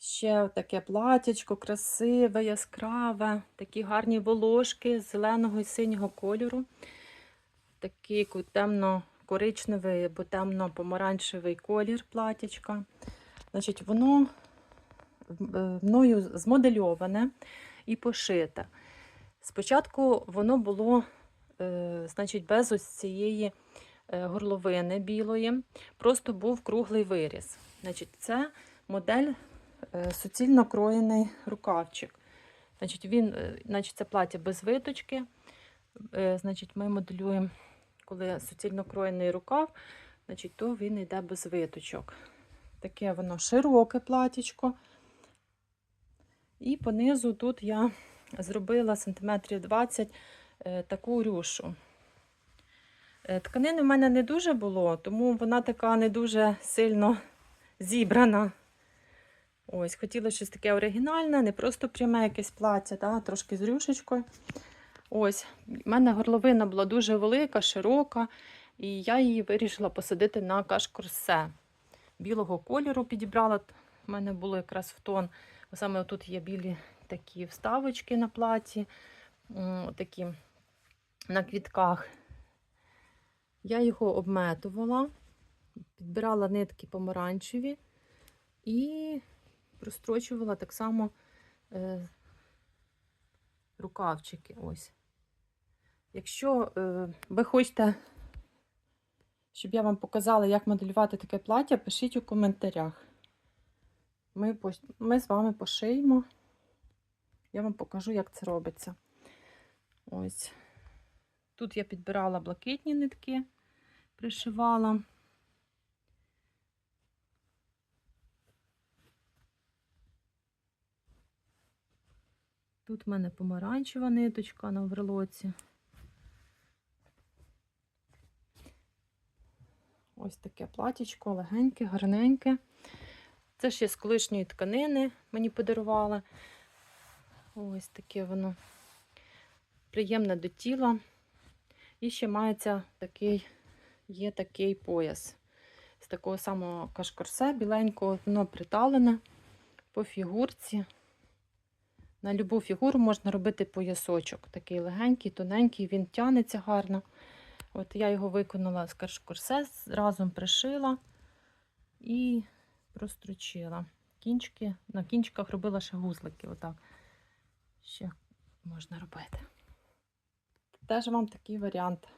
Ще таке платячко, красиве, яскраве, такі гарні волошки зеленого і синього кольору. Такий темно-коричневий або темно-помаранчевий колір платячка. Значить, воно е, мною змодельоване і пошите. Спочатку воно було е, значить, без ось цієї е, горловини білої, просто був круглий виріз. Значить, це модель суцільно кроєний рукавчик. Значить, він, е, значить, це плаття без виточки. Е, Значить, ми моделюємо, коли суцільно кроєний рукав, значить, то він йде без виточок. Таке воно широке платічко. І понизу тут я зробила сантиметрів 20 е, таку рюшу. Е, Тканини в мене не дуже було, тому вона така не дуже сильно зібрана. Ось, хотіла щось таке оригінальне, не просто пряме якесь плаття, да, трошки з рюшечкою. Ось, в мене горловина була дуже велика, широка, і я її вирішила посадити на кашкорсе. Білого кольору підібрала. У мене було якраз в тон. Саме тут є білі такі вставочки на платі, такі на квітках. Я його обметувала, підбирала нитки помаранчеві і прострочувала так само е, рукавчики. Ось. Якщо е, ви хочете, щоб я вам показала, як моделювати таке плаття, пишіть у коментарях. Ми, ми з вами пошиємо. Я вам покажу, як це робиться. Ось. Тут я підбирала блакитні нитки, пришивала. Тут в мене помаранчева ниточка на оверлоці. Ось таке платічко, легеньке, гарненьке. Це ще з колишньої тканини мені подарували. Ось таке воно приємне до тіла. І ще мається такий, є такий пояс. З такого самого кашкорсе, біленького, воно приталене по фігурці. На любу фігуру можна робити поясочок. Такий легенький, тоненький, він тянеться гарно. От я його виконала з кашкорсе, разом пришила і прострочила. Кінчики, на кінчиках робила ще гузлики. Отак. Ще можна робити. Теж вам такий варіант